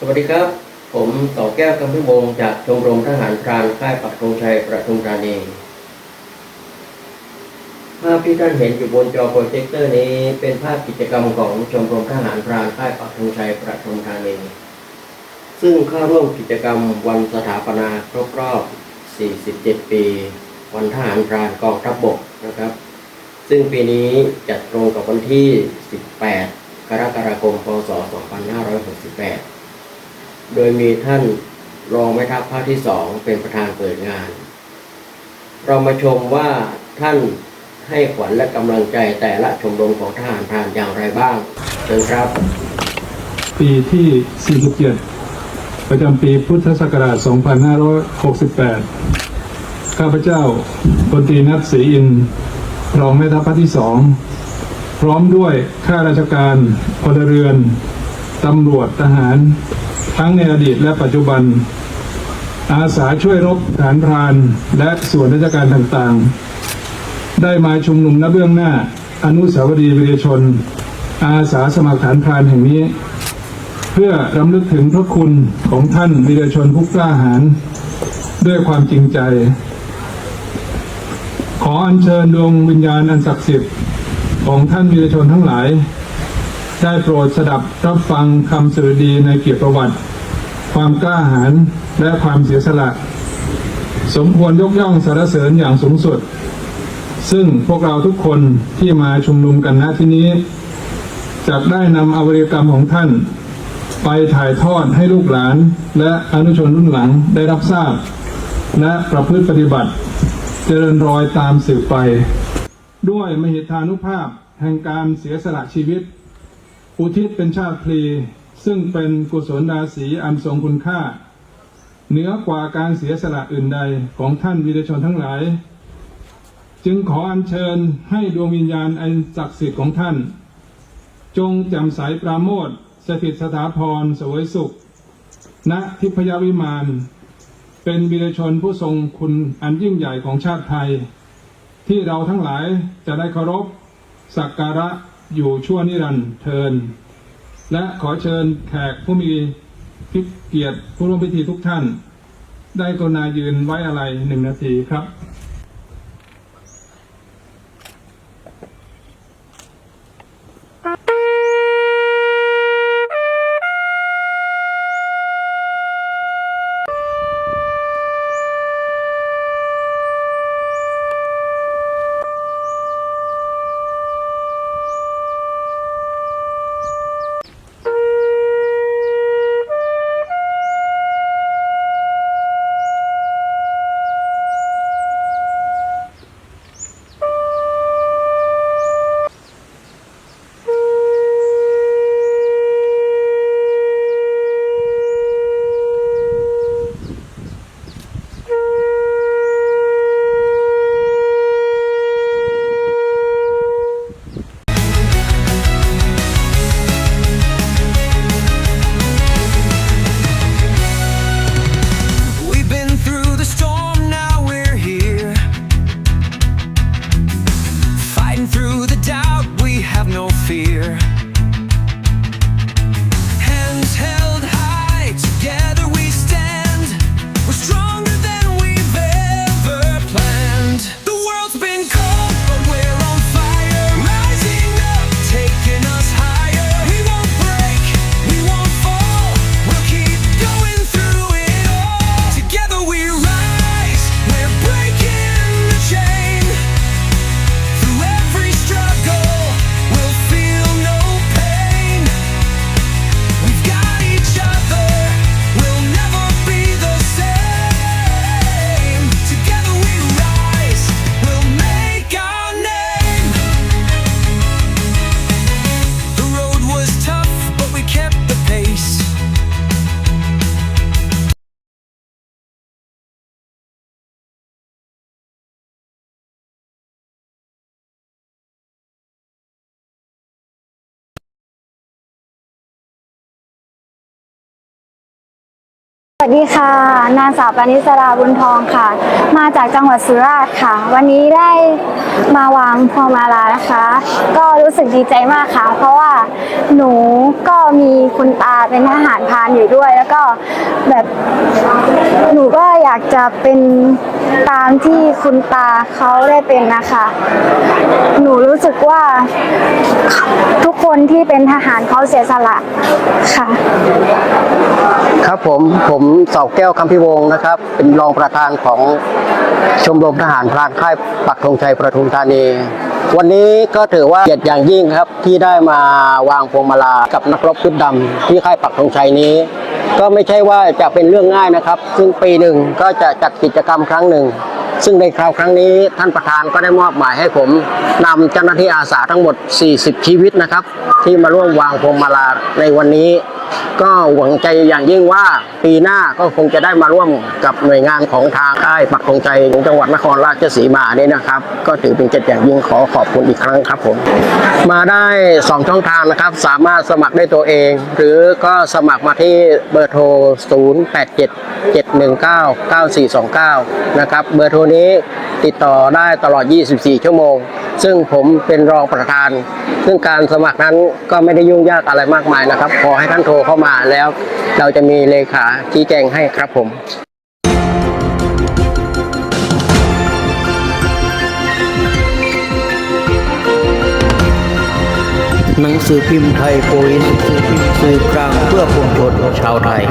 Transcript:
สวัสดีครับ ผมต่อแก้วคำพิวงจากชมรมทหารพรานค่ายปักธงชัยประทุมธานีภาพที่ท่านเห็นอยู่บนจอโปรเจคเตอร์นี้เป็นภาพกิจกรรมของชมรมทหารพรานค่ายปักธงชัยประทุมธานีซึ่งเข้าร่วมกิจกรรมวันสถาปนาครบรอบ 47 ปี วันทหารพรานกองทัพบกนะครับ ซึ่งปีนี้จัดตรงกับวันที่ 18 กรกฎาคม พศ 2568 โดยมีท่านรองแม่ทัพภาคที่สองเป็นประธานเปิดงาน เรามาชมว่าท่านให้ขวัญและกำลังใจแต่ละชมรมของทหารพรานอย่างไรบ้างเชิญครับ ปีที่ 47 ประจำปีพุทธศักราช 2568 ข้าพเจ้าพลตรีนัทศรีอินรองแม่ทัพภาคที่สองพร้อมด้วยข้าราชการพลเรือน ตำรวจทหาร ทั้งในอดีตและปัจจุบัน อาสาช่วยรบฐานพรานและส่วนราชการต่างๆ ได้มาชุมนุมณเบื้องหน้า อนุสาวรีย์วีรชน อาสาสมัครฐานพรานแห่งนี้ เพื่อรำลึกถึงพระคุณของท่านวีรชนผู้กล้าหาญด้วยความจริงใจ ขออัญเชิญดวงวิญญาณอันศักดิ์สิทธิ์ของท่านวีรชนทั้งหลาย ได้โปรดสดับรับฟังคำสรุดีในเกียรติประวัติ ความกล้าหาญและความเสียสละ สมควรยกย่องสรรเสริญอย่างสูงสุด ซึ่งพวกเราทุกคนที่มาชุมนุมกันณที่นี้จะได้นำอวริกรรมของท่าน ไปถ่ายทอดให้ลูกหลาน และอนุชนรุ่นหลังได้รับทราบ และประพฤติปฏิบัติ เจริญรอยตามสืบไป ด้วยมหิทธานุภาพแห่งการเสียสละชีวิต อุทิศเป็นชาติพลีซึ่งเป็นกุศลดาสีอันทรงคุณค่า เหนือกว่าการเสียสละอื่นใดของท่านวีรชนทั้งหลาย จึงขออัญเชิญให้ดวงวิญญาณอันศักดิ์สิทธิ์ของท่าน จงจ่มใสปราโมทสถิตสถาพรสวยสุข ณทิพยวิมานเป็นวีรชนผู้ทรงคุณอันยิ่งใหญ่ของชาติไทย ที่เราทั้งหลายจะได้เคารพสักการะ อยู่ชั่วนิรันดร์เทิน และขอเชิญแขกผู้มีพิเกียรติผู้ร่วมพิธีทุกท่าน ได้กรุณายืนไว้อะไรหนึ่งนาทีครับ สวัสดีค่ะ นางสาวปณิสราบุญทองค่ะ มาจากจังหวัดสุราษฎร์ค่ะ วันนี้ได้มาวางพวงมาลานะคะ ก็รู้สึกดีใจมากค่ะ เพราะว่าหนูก็มีคุณตาเป็นทหารพานอยู่ด้วย แล้วก็แบบหนูก็อยากจะเป็นตามที่คุณตาเขาได้เป็นนะคะ หนูรู้สึกว่า คนที่เป็นทหารเขาเสียสละค่ะ ครับผมผมเสาแก้วคำพิวงศ์นะครับ เป็นรองประธานของชมรมทหารพรานค่ายปักธงชัยประทุมธานี วันนี้ก็ถือว่าเกียรติอย่างยิ่งครับที่ได้มาวางพวงมาลากับนักรบชุดดำที่ค่ายปักธงชัยนี้ ก็ไม่ใช่ว่าจะเป็นเรื่องง่ายนะครับ ซึ่งปีหนึ่งก็จะจัดกิจกรรมครั้งหนึ่ง ซึ่งในคราวครั้งนี้ท่านประธานก็ได้มอบหมายให้ผมนำเจ้าหน้าที่อาสาทั้งหมด 40 ชีวิตนะครับ ที่มาร่วมวางพวงมาลาในวันนี้ ก็หวังใจอย่างยิ่งว่าปีหน้าก็คงจะได้มาร่วมกับหน่วยงานของทางค่ายปักธงใจของจังหวัดนครราชสีมาเนี่ยนะครับ ก็ถือเป็นเกียรติอย่างยิ่งขอขอบคุณอีกครั้งครับผมมาได้ 2 ช่องทางนะครับ สามารถสมัครได้ตัวเอง หรือก็สมัครมาที่เบอร์โทร 087 719 9429 นะครับเบอร์โทรนี้ติดต่อได้ตลอด 24 ชั่วโมง ซึ่งผมเป็นรองประธาน ซึ่งการสมัครนั้นก็ไม่ได้ยุ่งยากอะไรมากมายนะครับ ขอให้ท่านโทรเข้ามาแล้ว เราจะมีเลขาชี้แจงให้ครับผมหนังสือพิมพ์ไทยโพลิสสื่อกลางเพื่อปวงชนชาวไทย